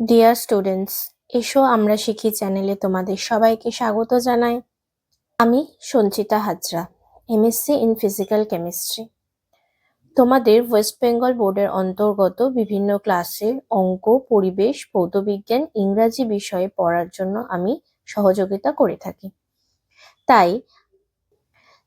Dear students এসো আমরা শিখি চ্যানেলে তোমাদের সবাইকে স্বাগত জানাই। আমি Sanchita Hazra MSc in physical chemistry তোমাদের ওয়েস্ট বেঙ্গল বোর্ডের অন্তর্গত বিভিন্ন ক্লাসের অঙ্ক, পরিবেশ, ভৌতবিজ্ঞান, ইংরাজি বিষয়ে পড়ার জন্য আমি সহযোগিতা করে থাকি। তাই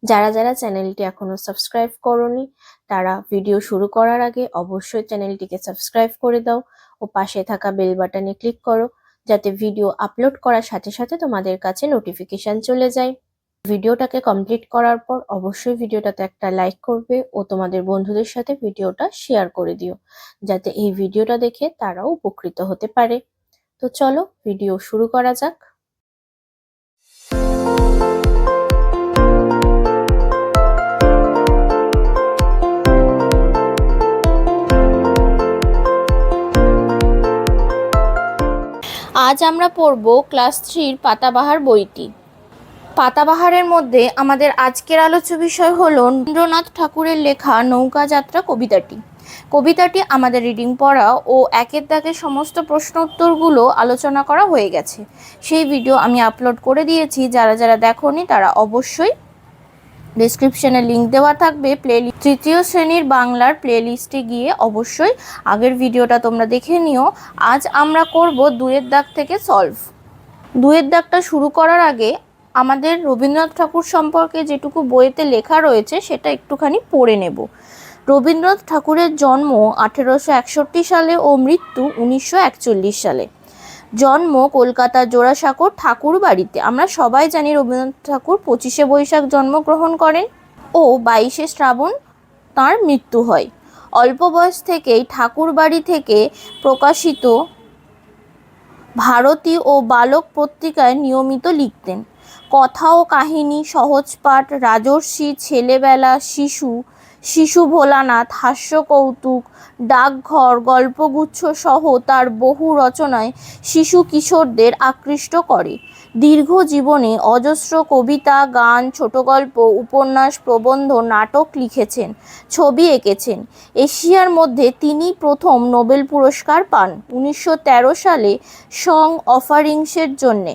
যারা যারা চ্যানেলটি এখনও সাবস্ক্রাইব করনি, তারা ভিডিও শুরু করার আগে অবশ্যই চ্যানেলটিকে সাবস্ক্রাইব করে দাও ও পাশে থাকা বেল বাটনে ক্লিক করো যাতে ভিডিও আপলোড করার সাথে সাথে তোমাদের কাছে নোটিফিকেশন চলে যায়। ভিডিওটাকে কমপ্লিট করার পর অবশ্যই ভিডিওটাতে একটা লাইক করবে ও তোমাদের বন্ধুদের সাথে ভিডিওটা শেয়ার করে দিও, যাতে এই ভিডিওটা দেখে তারাও উপকৃত হতে পারে। তো চলো, ভিডিও শুরু করা যাক। আজ আমরা পড়ব ক্লাস থ্রির পাতাবাহার বইটি। পাতাবাহারের মধ্যে আমাদের আজকের আলোচ্য বিষয় হল রবীন্দ্রনাথ ঠাকুরের লেখা নৌকা যাত্রা কবিতাটি। কবিতাটি আমাদের রিডিং পড়া ও একের দাগে সমস্ত প্রশ্ন উত্তরগুলো আলোচনা করা হয়ে গেছে। সেই ভিডিও আমি আপলোড করে দিয়েছি, যারা যারা দেখোনি তারা অবশ্যই ডিসক্রিপশনে লিংক দেওয়া থাকবে। প্লে তৃতীয় শ্রেণির বাংলার প্লেলিস্টে গিয়ে অবশ্যই আগের ভিডিওটা তোমরা দেখে নিও। আজ আমরা করব দুয়ের দাগ থেকে সলভ দুয়ের দাগটা শুরু করার আগে আমাদের রবীন্দ্রনাথ ঠাকুর সম্পর্কে যেটুকু বইয়েতে লেখা রয়েছে, সেটা একটুখানি পড়ে নেব। রবীন্দ্রনাথ ঠাকুরের জন্ম আঠেরোশো একষট্টি সালে ও মৃত্যু উনিশশো একচল্লিশ সালে। জন্ম কলকাতার জোড়াসাঁকোর ঠাকুর বাড়িতে আমরা সবাই জানি রবীন্দ্রনাথ ঠাকুর পঁচিশে বৈশাখ জন্মগ্রহণ করেন ও বাইশে শ্রাবণ তার মৃত্যু হয়। অল্প বয়স থেকেই ঠাকুর বাড়ি থেকে প্রকাশিত ভারতী ও বালক পত্রিকায় নিয়মিত লিখতেন। কথা ও কাহিনী, সহজপাঠ, রাজর্ষি, ছেলেবেলা, শিশু শিশু ভোলানাথ হাস্য কৌতুক ডাকঘর, গল্পগুচ্ছ সহ তার বহু রচনায় শিশু কিশোরদের আকৃষ্ট করে। দীর্ঘ জীবনে অজস্র কবিতা, গান ছোট গল্প উপন্যাস, প্রবন্ধ, নাটক লিখেছেন, ছবি এঁকেছেন। এশিয়ার মধ্যে তিনি প্রথম নোবেল পুরস্কার পান উনিশশো তেরো সালে সং অফারিংসের জন্যে।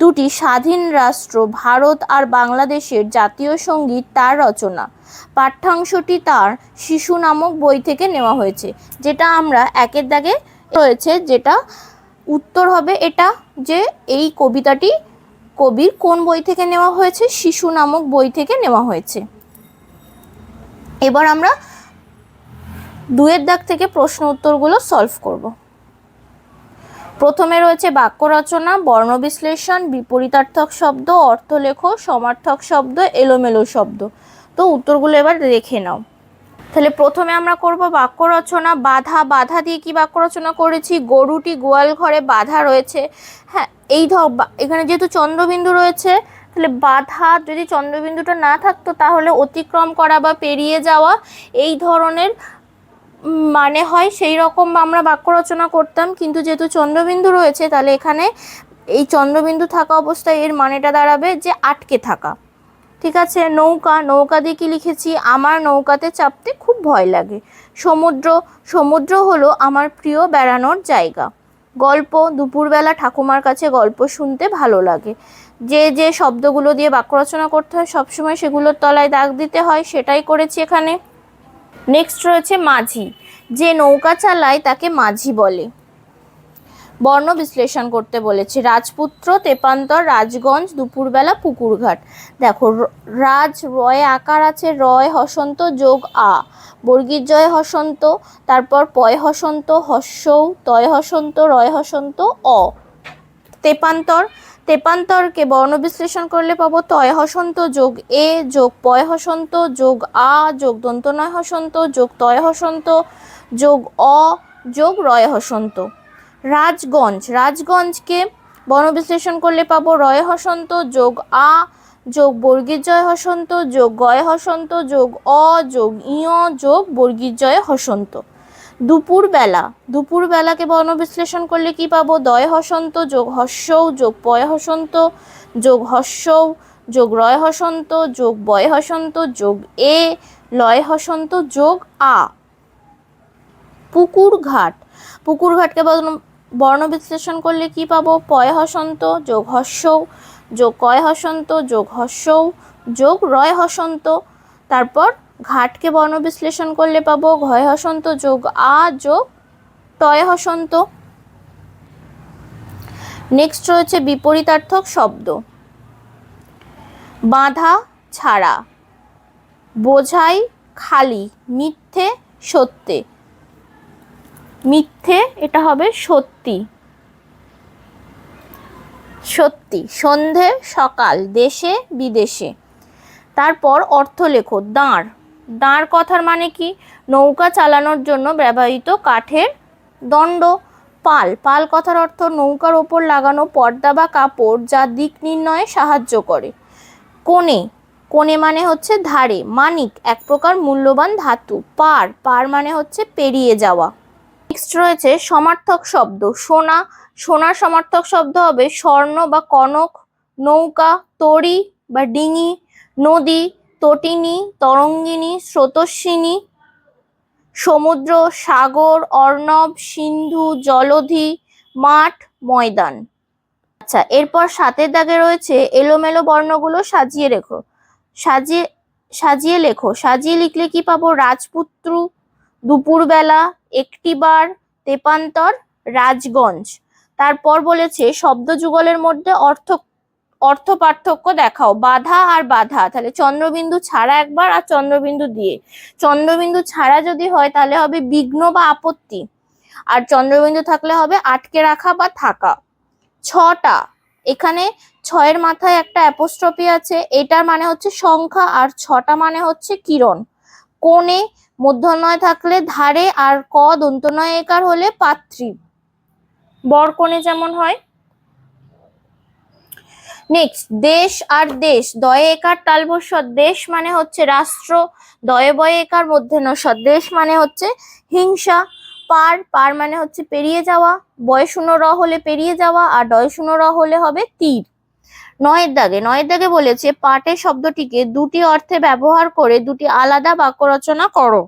দুটি স্বাধীন রাষ্ট্র, ভারত আর বাংলাদেশের জাতীয় সংগীত তার রচনা। পাঠ্যাংশটি তার শিশু নামক বই থেকে নেওয়া হয়েছে, যেটা আমরা একের দাগে রয়েছে, যেটা উত্তর হবে এটা যে এই কবিতাটি কবির কোন বই থেকে নেওয়া হয়েছে, শিশু নামক বই থেকে নেওয়া হয়েছে। এবার আমরা দুয়ের দাগ থেকে প্রশ্ন উত্তরগুলো সলভ করব। প্রথমে রয়েছে বাক্য রচনা, বর্ণ বিশ্লেষণ, বিপরীতার্থক শব্দ, অর্থলেখ, সমার্থক শব্দ, এলোমেলো শব্দ। তো উত্তরগুলো এবার দেখে নাও। তাহলে প্রথমে আমরা করব বাক্য রচনা, বাধা বাধা দিয়ে কি বাক্য রচনা করেছি? গরুটি গোয়াল ঘরে বাধা রয়েছে। হ্যাঁ এই ধর এখানে যেহেতু চন্দ্রবিন্দু রয়েছে, তাহলে বাধা যদি চন্দ্রবিন্দুটা না থাকতো, তাহলে অতিক্রম করা বা পেরিয়ে যাওয়া এই ধরনের মানে হয় সেই রকম আমরা বাক্য রচনা করতাম, কিন্তু যেহেতু চন্দ্রবিন্দু রয়েছে, তাহলে এখানে এই চন্দ্রবিন্দু থাকা অবস্থায় এর মানেটা দাঁড়াবে যে আটকে থাকা। ঠিক আছে? নৌকা নৌকা দিয়ে কি লিখেছি? আমার নৌকাতে চাপতে খুব ভয় লাগে। সমুদ্র সমুদ্র হলো আমার প্রিয় বেড়ানোর জায়গা। গল্প, দুপুরবেলা ঠাকুমার কাছে গল্প শুনতে ভালো লাগে। যে যে শব্দগুলো দিয়ে বাক্য রচনা করতে হয়, সবসময় সেগুলোর তলায় দাগ দিতে হয়, সেটাই করেছি এখানে। নেক্সট রয়েছে মাঝি। যে নৌকা চালায় তাকে মাঝি বলে। বর্ণ বিশ্লেষণ করতে বলেছে, রাজপুত্র তেপান্তর রাজগঞ্জ দুপুরবেলা পুকুরঘাট। দেখো রাজ রয় আকার আছে, রয় হসন্ত যোগ আ। বর্গীর জয় হসন্ত, তারপর পয় হসন্ত, হস্যৌ, তয় হসন্ত, রয় হসন্ত, অ। তেপান্তর তেপান্তরকে বর্ণ বিশ্লেষণ করলে পাবো তয় হসন্ত যোগ এ যোগ পয় হসন্ত যোগ আ যোগ দন্তনয় হসন্ত যোগ তয় হসন্ত যোগ অ যোগ রয় হসন্ত। রাজগঞ্জ, রাজগঞ্জকে বর্ণ বিশ্লেষণ করলে পাবো রয় হসন্ত যোগ আ যোগ বর্গীর জয় হসন্ত যোগ গয় হসন্ত যোগ অ যোগ ইয় যোগ বর্গীর জয় হসন্ত। দুপুরবেলা, দুপুরবেলাকে বর্ণবিশ্লেষণ করলে কি পাবো? দয় হসন্ত, যোগ হস্যৌ, যোগ পয় হসন্ত, যোগ হস্যৌ, যোগ রয় হসন্ত, যোগ বয় হসন্ত, যোগ এ, লয় হসন্ত, যোগ আ। পুকুর ঘাট পুকুর ঘাটকে বর্ণ বিশ্লেষণ করলে কি পাবো? পয় হসন্ত, যোগ হস্যৌ, যোগ কয় হসন্ত, যোগ হস্যৌ, যোগ রয় হসন্ত, তারপর ঘাটকে বর্ণ বিশ্লেষণ করলে পাবো ঘয় হসন্ত যোগ আ যোগ টয় হসন্ত। নেক্সট রয়েছে বিপরীতার্থক শব্দ। বাঁধা ছাড়া, বোঝাই খালি, মিথ্যে সত্যে। মিথ্যে এটা হবে সত্যি। সত্যি, সন্ধে সকাল, দেশে বিদেশে। তারপর অর্থ লেখো, দাঁড়। দাঁড় কথার মানে কি? নৌকা চালানোর জন্য ব্যবহৃত কাঠের দণ্ড। পাল পাল কথার অর্থ নৌকার ওপর লাগানো পর্দা বা কাপড় যা দিক নির্ণয়ে সাহায্য করে। কোণে কোণে মানে হচ্ছে ধারে। মানিক, এক প্রকার মূল্যবান ধাতু। পার পার মানে হচ্ছে পেরিয়ে যাওয়া। নেক্সট রয়েছে সমার্থক শব্দ। সোনা, সোনার সমার্থক শব্দ হবে স্বর্ণ বা কনক, নৌকা তরি বা ডিঙি, নদী তটিনী, তরঙ্গিনী, স্রোতস্বিনী, সমুদ্র, সাগর, অর্ণব, সিন্ধু, জলধি, মাঠ, ময়দান। আচ্ছা এরপর সাতের দাগে রয়েছে এলোমেলো বর্ণগুলো সাজিয়ে রেখো। সাজিয়ে সাজিয়ে লেখো। সাজিয়ে লিখলে কি পাবো? রাজপুত্র, দুপুরবেলা, একটিবার, তেপান্তর, রাজগঞ্জ। তারপর বলেছে শব্দ যুগলের মধ্যে অর্থ অর্থ পার্থক্য দেখাও। বাধা আর বাধা। তাহলে চন্দ্রবিন্দু ছাড়া একবার আর চন্দ্রবিন্দু দিয়ে। চন্দ্রবিন্দু ছাড়া যদি হয়, তাহলে হবে বিঘ্ন বা আপত্তি। আর চন্দ্রবিন্দু থাকলে হবে আটকে রাখা বা থাকা। ছটা। এখানে ছয়ের মাথায় একটা অ্যাপোস্ট্রপি আছে। এটার মানে হচ্ছে সংখ্যা আর ছটা মানে হচ্ছে কিরণ। কোণে মধ্যনয় থাকলে ধারে আর ক দন্তনয় একার হলে পাত্রী। বরকোণে যেমন হয় নেক্সট দেশ আর দেশ, দয়ে একার তালবস্বর দেশ মানে হচ্ছে রাষ্ট্র, দয়ে বয়ে একার মধ্যে নস্বর দেশ মানে হচ্ছে হিংসা, পার পার মানে হচ্ছে পেরিয়ে যাওয়া, বয় শূন্য র হলে পেরিয়ে যাওয়া, আর ডয় শূন্য র হলে হবে তীর। নয়ের দাগে নয়ের দাগে বলেছে, পাটে শব্দটিকে দুটি অর্থে ব্যবহার করে দুটি আলাদা বাক্য রচনা করো।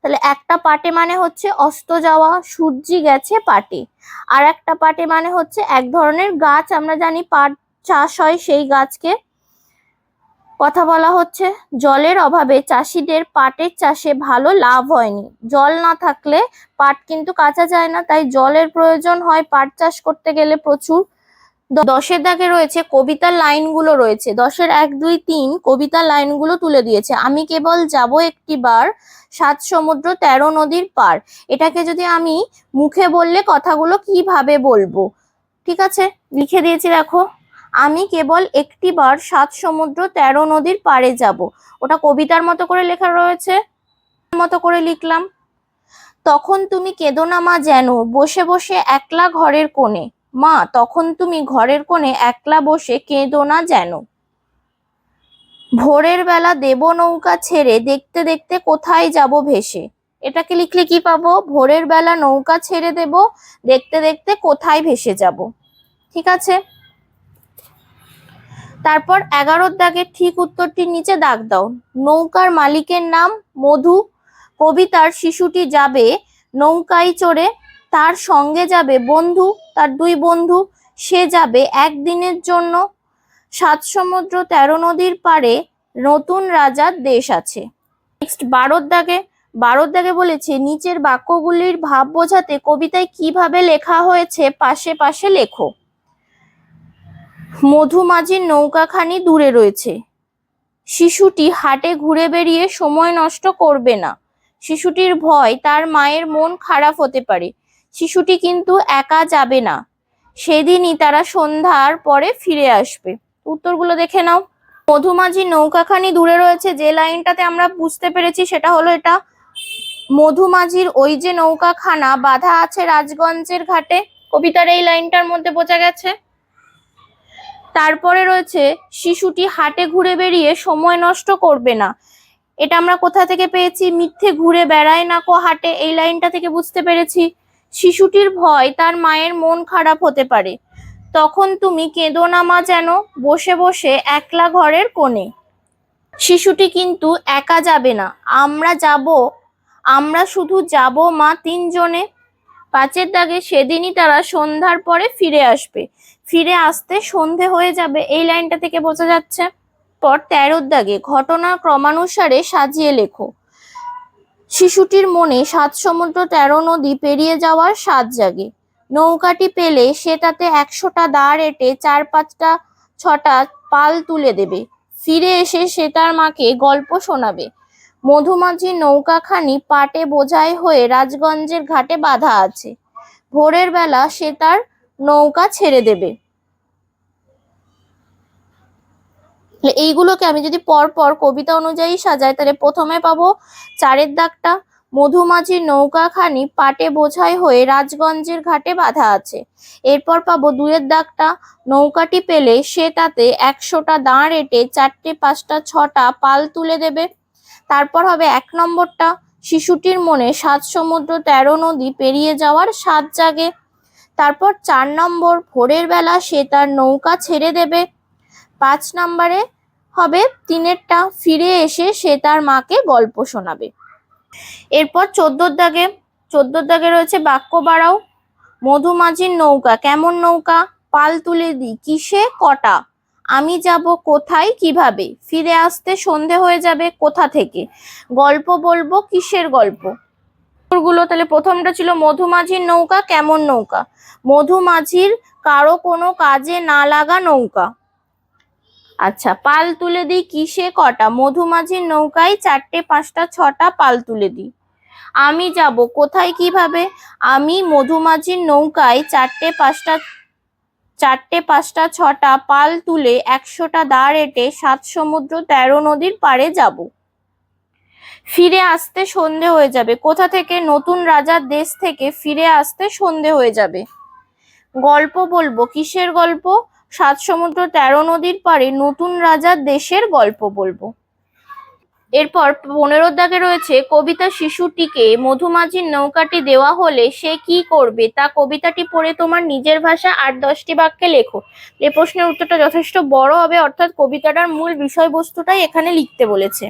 তাহলে একটা পাটে মানে হচ্ছে অস্ত যাওয়া, সূর্যি গেছে পাটে। আর একটা পাটে মানে হচ্ছে এক ধরনের গাছ, আমরা জানি পাট চাষ হয় সেই গাছকে। কথা বলা হচ্ছে, জলের অভাবে চাষিদের পাটের চাষে ভালো লাভ হয়নি। জল না থাকলে পাট কিন্তু কাঁচা যায় না, তাই জলের প্রয়োজন হয় পাট চাষ করতে গেলে প্রচুর। দশের দাগে রয়েছে কবিতার লাইনগুলো রয়েছে। দশের এক, দুই, তিন কবিতার লাইনগুলো তুলে দিয়েছে। আমি কেবল যাব একটিবার সাত সমুদ্র, তেরো নদীর পার। এটাকে যদি আমি মুখে বললে কথাগুলো কীভাবে বলব? ঠিক আছে, লিখে দিয়েছি দেখো আমি কেবল একটিবার সাত সমুদ্র তেরো নদীর পাড়ে যাব। ওটা কবিতার মতো করে লেখা রয়েছে। মতো করে লিখলাম। তখন তুমি কেঁদো না মা যেন, বসে বসে একলা ঘরের কোণে। মা, তখন তুমি ঘরের কোণে একলা বসে কেঁদো না যেন। ভোরের বেলা দেব নৌকা ছেড়ে দেখতে দেখতে কোথায় যাব ভেসে। এটাকে লিখলে কি পাবো? ভোরের বেলা নৌকা ছেড়ে দেব, দেখতে দেখতে কোথায় ভেসে যাব। ঠিক আছে? তারপর এগারোর দাগের ঠিক উত্তরটির নিচে দাগ দাও। নৌকার মালিকের নাম মধু। কবিতার শিশুটি যাবে নৌকায় চড়ে, তার সঙ্গে যাবে বন্ধু, তার দুই বন্ধু। সে যাবে একদিনের জন্য। সাত সমুদ্র তেরো নদীর পারে নতুন রাজার দেশ আছে। নেক্সট বারোর দাগে বারোর দাগে বলেছে, নিচের বাক্যগুলির ভাব বোঝাতে কবিতায় কীভাবে লেখা হয়েছে, পাশে পাশে লেখো। মধুমাঝির নৌকাখানি দূরে রয়েছে। শিশুটি হাটে ঘুরে বেরিয়ে সময় নষ্ট করবে না। শিশুটির ভয় তার মায়ের মন খারাপ হতে পারে। শিশুটি কিন্তু একা যাবে না। সেদিনই তারা সন্ধ্যার পরে ফিরে আসবে। উত্তরগুলো দেখে নাও। মধুমাঝির নৌকাখানি দূরে রয়েছে। যে লাইনটাতে আমরা বুঝতে পেরেছি সেটা হলো এটা। মধুমাঝির ওই যে নৌকাখানা বাধা আছে রাজগঞ্জের ঘাটে। কবিতার এই লাইনটার মধ্যে বোঝা গেছে। তারপরে রয়েছে, শিশুটি হাটে ঘুরে বেরিয়ে সময় নষ্ট করবে না। এটা আমরা কোথা থেকে পেয়েছি? মিথ্যে ঘুরে বেড়ায় না কো হাটে? এই লাইনটা থেকে বুঝতে পেরেছি। শিশুটির ভয় তার মায়ের মন খারাপ হতে পারে। তখন তুমি কেঁদো না মা যেন, বসে বসে একলা ঘরের কোণে। শিশুটি কিন্তু একা যাবে না। আমরা যাব, আমরা শুধু যাব মা তিনজনে। পাঁচের দাগে সেদিনই তারা সন্ধ্যার পরে ফিরে আসবে। ফিরে আসতে সন্ধে হয়ে যাবে। এই লাইনটা থেকে বোঝা যাচ্ছে, পর তেরোর দাগে ঘটনা ক্রমানুসারে সাজিয়ে লেখো। শিশুটির মনে সাত সমুদ্র তেরো নদী পেরিয়ে যাওয়ার স্বাদ জাগে। নৌকাটি পেলে সে তাতে একশোটা দাঁড় এঁটে চার পাঁচটা, ছটা পাল তুলে দেবে। ফিরে এসে সে তার মাকে গল্প শোনাবে। মধুমাঝি নৌকাখানি পাটে বোঝাই হয়ে রাজগঞ্জের ঘাটে বাধা আছে। ভোরের বেলা সে তার নৌকা ছেড়ে দেবে। এইগুলোকে আমি যদি পর পর কবিতা অনুযায়ী সাজাই, তাহলে প্রথমে পাবো চারের দাগটা। মধুমাঝির নৌকাখানি পাটে বোঝাই হয়ে রাজগঞ্জের ঘাটে বাঁধা আছে। এরপর পাবো দুয়ের দাগটা। নৌকাটি পেলে সে তাতে একশোটা দাঁড় এঁটে চারটে, পাঁচটা, ছটা পাল তুলে দেবে। তারপর হবে এক নম্বরটা। শিশুটির মনে সাত সমুদ্র, তেরো নদী পেরিয়ে যাওয়ার সাত জাগে। তারপর চার নম্বর, ভোরের বেলা সে তার নৌকা ছেড়ে দেবে। পাঁচ নম্বরে হবে তিনেরটা, ফিরে এসে সে তার মাকে গল্প শোনাবে। এরপর চোদ্দোর দাগে চোদ্দোর দাগে রয়েছে বাক্য বাড়াও। মধুমাঝির নৌকা, কেমন নৌকা? পাল তুলে দিই কিসে? কটা? আমি যাব কোথায়, কীভাবে? ফিরে আসতে সন্ধে হয়ে যাবে কোথা থেকে? গল্প বলব কিসের গল্প? গুলো তাহলে প্রথমটা ছিল মধুমাঝির নৌকা, কেমন নৌকা? মধুমাঝির কারও কোনো কাজে না লাগা নৌকা। আচ্ছা পাল তুলে দিই কিসে কটা? মধুমাঝির নৌকায় চারটে, পাঁচটা, ছটা পাল তুলে দিই। আমি যাব কোথায়, কীভাবে? আমি মধুমাঝির নৌকায় চারটে, পাঁচটা চারটে, পাঁচটা, ছটা পাল তুলে একশোটা দাঁড় এঁটে সাত সমুদ্র তেরো নদীর পাড়ে যাব। ফিরে আসতে সন্ধে হয়ে যাবে। কোথা থেকে? নতুন রাজার দেশ থেকে ফিরে আসতে সন্ধে হয়ে যাবে। গল্প বলব। কিসের গল্প? সাত সমুদ্র তেরো নদীর পারে নতুন রাজার দেশের গল্প বলব। এরপর পনেরো দাগে রয়েছে, কবিতা শিশুটিকে মধুমাঝির নৌকাটি দেওয়া হলে সে কি করবে? তা কবিতাটি পড়ে তোমার নিজের ভাষা আট দশটি বাক্যে লেখো। এ প্রশ্নের উত্তরটা যথেষ্ট বড় হবে, অর্থাৎ কবিতাটার মূল বিষয়বস্তুটাই এখানে লিখতে বলেছে।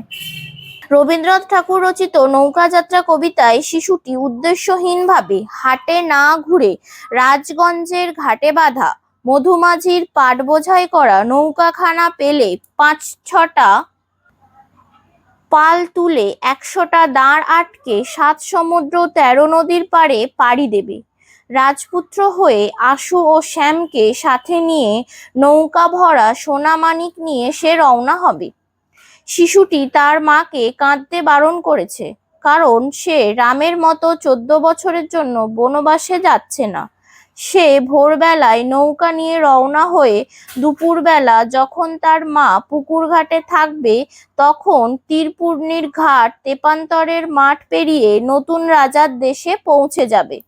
রবীন্দ্রনাথ ঠাকুর রচিত নৌকাযাত্রা কবিতায় শিশুটি উদ্দেশ্যহীনভাবে হাটে না ঘুরে রাজগঞ্জের ঘাটে বাঁধা, মধুমাঝির পাট বোঝাই করা নৌকাখানা পেলে পাঁচ ছটা পাল তুলে একশোটা দাঁড় আটকে সাত সমুদ্র তেরো নদীর পাড়ে পাড়ি দেবে। রাজপুত্র হয়ে আশু ও শ্যামকে সাথে নিয়ে নৌকা ভরা সোনামানিক নিয়ে সে রওনা হবে। শিশুটি তার মাকে কাঁদতে বারণ করেছে, কারণ সে রামের মতো চোদ্দ বছরের জন্য বনবাসে যাচ্ছে না। সে ভোরবেলায় নৌকা নিয়ে রওনা হয়ে দুপুরবেলা যখন তার মা পুকুর ঘাটে থাকবে, তখন তীরপূর্ণির ঘাট তেপান্তরের মাঠ পেরিয়ে নতুন রাজার দেশে পৌঁছে যাবে।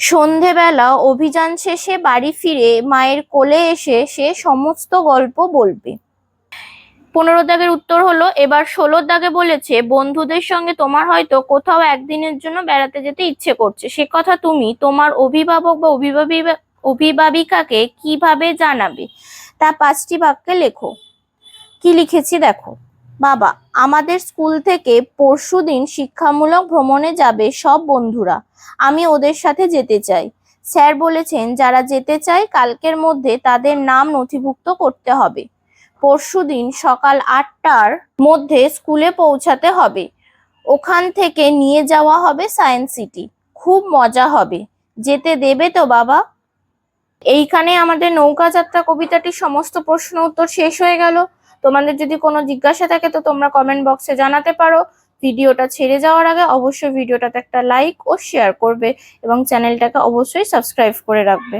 সন্ধেবেলা অভিযান শেষে বাড়ি ফিরে মায়ের কোলে এসে সে সমস্ত গল্প বলবে। পনেরো দাগের উত্তর হলো, এবার ষোলো দাগে বলেছে, বন্ধুদের সঙ্গে তোমার হয়তো কোথাও একদিনের জন্য বেড়াতে যেতে ইচ্ছে করছে। সে কথা তুমি তোমার অভিভাবক বা অভিভাবিকা অভিভাবিকাকে কীভাবে জানাবে? তা পাঁচটি বাক্যে লেখো। কি লিখেছি দেখো? বাবা, আমাদের স্কুল থেকে পরশুদিন শিক্ষামূলক ভ্রমণে যাবে সব বন্ধুরা। আমি ওদের সাথে যেতে চাই। স্যার বলেছেন, যারা যেতে চায়, কালকের মধ্যে তাদের নাম নথিভুক্ত করতে হবে। পরশুদিন সকাল আটটার মধ্যে স্কুলে পৌঁছাতে হবে। ওখান থেকে নিয়ে যাওয়া হবে সায়েন্স সিটি। খুব মজা হবে। যেতে দেবে তো বাবা? এইখানে আমাদের নৌকা যাত্রা কবিতাটির সমস্ত প্রশ্ন উত্তর শেষ হয়ে গেল। তোমাদের যদি কোনো জিজ্ঞাসা থাকে তো তোমরা কমেন্ট বক্সে জানাতে পারো। ভিডিওটা ছেড়ে যাওয়ার আগে অবশ্যই ভিডিওটাতে একটা লাইক ও শেয়ার করবে এবং চ্যানেলটাকে অবশ্যই সাবস্ক্রাইব করে রাখবে।